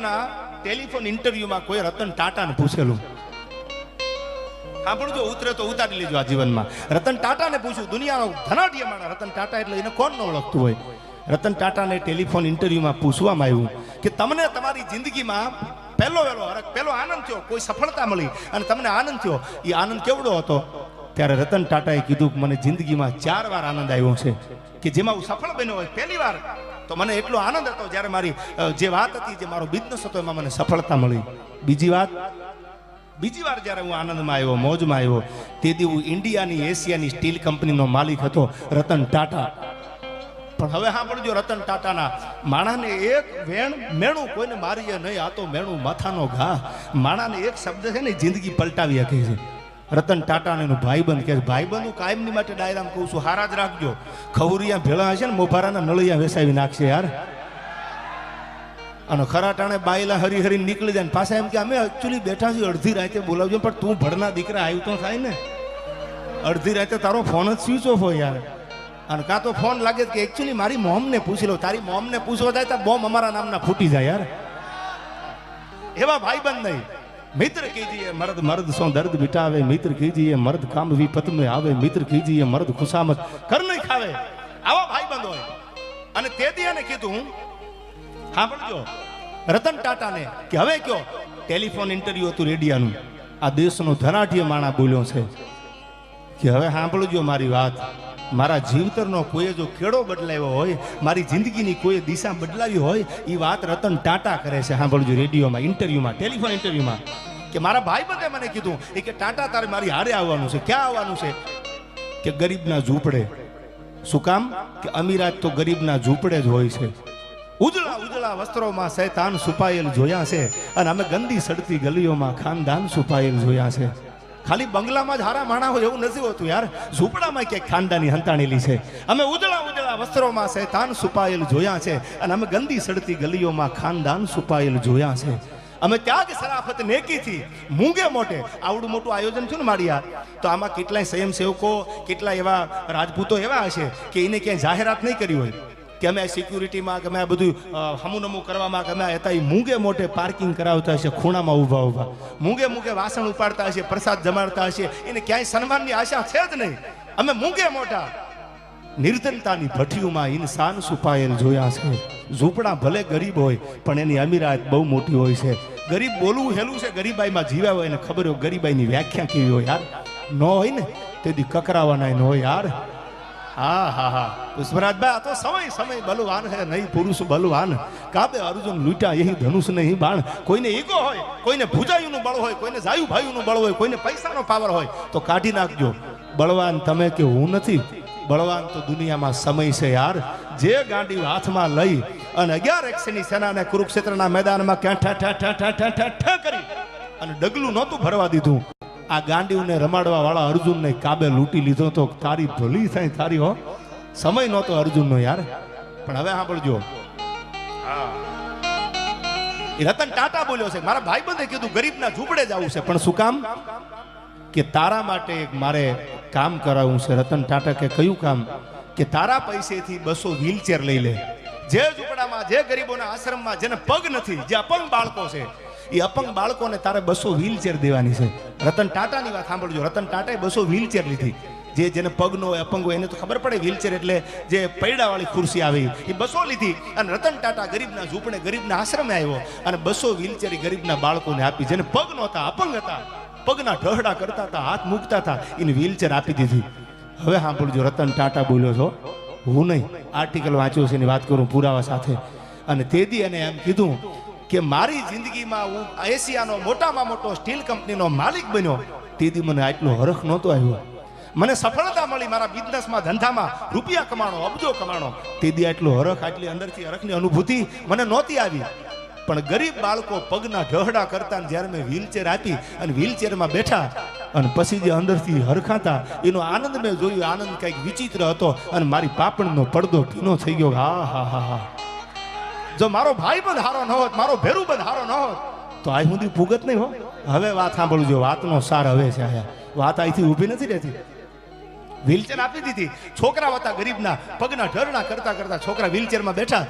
રેડિયોના telephone ઇન્ટરવ્યુમાં કોઈ રતન ટાટાને પૂછેલું? સાંભળજો, ઉતરે તો ઉતારી લેજો આ જીવનમાં. રતન ટાટાને પૂછ્યું, દુનિયાનો ધનાઢ્ય માણસ, રતન ટાટા એટલે એને કોણ ન ઓળખતું હોય? રતન ટાટાને ટેલિફોન ઇન્ટરવ્યુમાં પૂછવામાં આવ્યું કે, તમને તમારી જિંદગીમાં પહેલો વહેલો હરક પહેલો આનંદ થયો, કોઈ સફળતા મળી? અને તમને આનંદ થયો? એ આનંદ કેવડો હતો? ત્યારે રતન ટાટાએ કીધું કે, મને જિંદગીમાં ચાર વાર આનંદ આવ્યો છે કે, જેમાં હું સફળ બન્યો હોય. પહેલી વાર તો મને એટલો આનંદ હતો જ્યારે મારી જે વાત હતી, જે મારો બિઝનેસ હતો, એમાં મને સફળતા મળી. બીજી વાત, બીજી વાર જ્યારે હું આનંદમાં આવ્યો, મોજમાં આવ્યો, તેથી હું ઇન્ડિયાની, એશિયાની સ્ટીલ કંપનીનો માલિક હતો, રતન ટાટા. પણ હવે સાંભળજો, રતન ટાટાના માણાને એક વેણ મેણું કોઈને મારીએ નહીં, આ તો મેણું માથાનો ઘા. માણાને એક શબ્દ છે ને, જિંદગી પલટાવી શકે છે. રતન ટાટાને એનું ભાઈબંધ કે ભાઈબંધ, હું કાયમની માટે ડાયરામ કહું છું હારા જ રાખજો. ખવરિયા ભેળા હશે ને, મોભારાના નળિયા વેસાવી નાખશે યાર. અને ખરા ટાણે બાયલા હરી નીકળી જાય ને, પાછા એમ કે, અમે એકચ્યુઅલી બેઠા છીએ, અડધી રાતે બોલાવજો, પણ તું ભણના દીકરા આવ્યું તો થાય ને. અડધી રાતે તારો ફોન જ સ્વિચ ઓફ હોય યાર. અને કાં તો ફોન લાગે કે, એકચ્યુઅલી મારી મોમને પૂછી લો, તારી મોમને પૂછવા જાય તો બોમ્બ અમારા નામના ફૂટી જાય યાર. એવા ભાઈબંધ નહીં. મિત્ર કીજીએ મર્દ મર્દ સો દર્દ મિટાવે, મિત્ર કીજીએ મર્દ કામ વિપત મે આવે, મિત્ર કીજીએ મર્દ ખુશામત કર નહીં ખાવે. આવા ભાઈબંધ હોય. અને તેથી એને કીધું, સાંભળજો, રતન ટાટાને કે હવે કયો? ટેલિફોન ઇન્ટરવ્યુ હતું રેડિયાનું. આ દેશનો ધનાઢ્ય માણા બોલ્યો છે કે હવે સાંભળજો મારી વાત. મારા જીવતરનો કોઈએ જો કેળો બદલાવ્યો હોય, મારી જિંદગીની કોઈ દિશા બદલાવી હોય એ વાત રતન ટાટા કરે છે. સાંભળજો રેડિયોમાં, ઇન્ટરવ્યુમાં, ટેલિફોન ઇન્ટરવ્યુમાં. કે મારા ભાઈ બધે મને કીધું, એ કે ટાટા, તારે મારી હારે આવવાનું છે. ક્યાં આવવાનું છે? કે ગરીબના ઝૂંપડે. શું કામ? કે અમીરાત તો ગરીબના ઝૂંપડે જ હોય છે. ઉજળા ઉજળા વસ્ત્રોમાં શૈતાન છુપાયેલ જોયા છે. અને અમે ગંદી સડતી ગલીઓમાં ખાનદાન છુપાયેલ જોયા છે. ખાલી બંગલામાં જ હારા માણા હોય એવું નથી હોતું યાર. ઝૂંપડામાં ક્યાંક ખાનદાની હંતાણેલી છે. અમે ઉજળા ઉજળા વસ્ત્રોમાં શૈતાન સુપાયેલ જોયા છે અને અમે ગંદી સડતી ગલીઓમાં ખાનદાન સુપાયેલ જોયા છે. અમે ત્યાગ સરાફત નેકીથી, મૂંગે મોટે આવડું મોટું આયોજન થયું ને માળિયા તો આમાં કેટલાય સ્વયંસેવકો કેટલા એવા રાજપૂતો એવા હશે કે એને ક્યાંય જાહેરાત નહીં કરી હોય. કે અમે સિક્યુરિટીમાં કે અમે આ બધું હમુનમું કરવામાં કે અમે હતા, એ મૂંગે મોટે પાર્કિંગ કરાવતા હશે, ખૂણામાં ઊભા ઊભા. મૂંગે મૂંગે વાસણ ઉપાડતા હશે, પ્રસાદ જમાડતા હશે, એને ક્યાંય સન્માનની આશા છે જ નહીં. અમે મૂંગે મોટા નિર્ધનતાની ભઠ્ઠીઓમાં ઇન્સાન સુપાયેલ જોયા છે. ઝૂંપડા ભલે ગરીબ હોય, પણ એની અમીરાત બહુ મોટી હોય છે. ગરીબ બોલવું હેલું છે, ગરીબાઈમાં જીવ્યા હોય એને ખબર હોય, ગરીબાઈની વ્યાખ્યા કેવી હોય યાર? ન હોય ને, તેથી કકરાવાના ન હોય યાર. હા હા હા. પુષ્પરાજભાઈ આ તો સમય સમય બલવાન હે, નહીં પુરુષ બલવાન. કાબે અર્જુન લૂટ્યા એ ધનુષ નહીં બાણ. કોઈને ઈગો હોય, કોઈને ભુજાયુનું બળ હોય, કોઈને જાયુ ભાઈનું બળ હોય, કોઈને પૈસાનો પાવર હોય, તો કાઢી નાખજો. બળવાન તમે કે હું નથી? બળવાન તો દુનિયામાં સમય છે યાર. જે ગાંડી હાથમાં લઈ અને અગિયાર એક્સની સેનાને કુરુક્ષેત્રના મેદાનમાં ક્યાં ઠા ઠા ઠા ઠા ઠા ઠા કરી અને ડગલું નહોતું ભરવા દીધું. આ ગાંડીઓને રમાડવા વાળા અર્જુનને કાબે લૂંટી લીધો તો તારી ભલી થાય, તારી હો. સમય નહોતો અર્જુનનો યાર. પણ હવે સાંભળજો. રતન ટાટા બોલ્યો છે. મારા ભાઈ બંધે કીધું, ગરીબના ઝૂંપડે જવું છે. પણ શું કામ? કે તારા માટે મારે કામ કરાવવું છે. રતન ટાટા કે કયું કામ? કે તારા પૈસેથી બસો વ્હીલચેર લઈ લે. જે ઝૂંપડામાં, જે ગરીબોના આશ્રમમાં જેને પગ નથી જે અપંગ બાળકો છે એ અપંગ બાળકોને તારે બસો વ્હીલચેર દેવાની છે. રતન ટાટાની વાત સાંભળજો. રતન ટાટાએ બસો વ્હીલચેર લીધી. જે જેને પગનો હોય, અપંગ હોય, એને તો ખબર પડે વ્હીલચેર એટલે જે પૈડાવાળી ખુરશી આવી. એ બસો લીધી અને રતન ટાટા ગરીબના ઝૂંપડે ગરીબના આશ્રમે આવ્યો અને બસો વ્હીલચેર ગરીબના બાળકોને આપી. જેને પગ નહોતા, અપંગ હતા. પગના ઢહડા કરતા હતા, હાથ મૂકતા હતા એને વ્હીલચેર આપી દીધી. હવે સાંભળજો, રતન ટાટા બોલ્યો છો. હું નહીં. આર્ટિકલ વાંચ્યો છે, એની વાત કરું પુરાવા સાથે. અને તેથી એને એમ કીધું કે મારી જિંદગીમાં હું એશિયાનો મોટામાં મોટો સ્ટીલ કંપનીનો માલિક બન્યો, તેથી મને આટલો હરખ નહોતો આવ્યો. મને સફળતા મળી મારા બિઝનેસમાં ધંધામાં રૂપિયા કમાણો, અબજો કમાણો. તેથી આટલો હરખ આટલી અંદરથી હરખની અનુભૂતિ મને નહોતી આવી. પણ ગરીબ બાળકો પગના ઢહડા કરતા જ્યારે મેં વ્હીલચેર આપી અને વ્હીલચેરમાં બેઠા અને પછી જે અંદરથી હરખાતા, એનો આનંદ મેં જોયો. આનંદ કંઈક વિચિત્ર હતો અને મારી પાપણનો પડદો ભીનો થઈ ગયો. હા હા હા હા. જો મારો ભાઈ બંધ હારો ન હોત, મારો ભેરું બંધ હારો ન હોત, તો આ સુધી ભૂગત નહીં હો. હવે વાત સાંભળજો, વાતનો સાર હવે છે આયા. વાત અહીંથી ઊભી નથી રહેતી. વ્હીલચેર આપી દીધી. છોકરા હતા ગરીબના, પગના ઢરણા કરતા કરતા છોકરા વ્હીલચેરમાં બેઠા.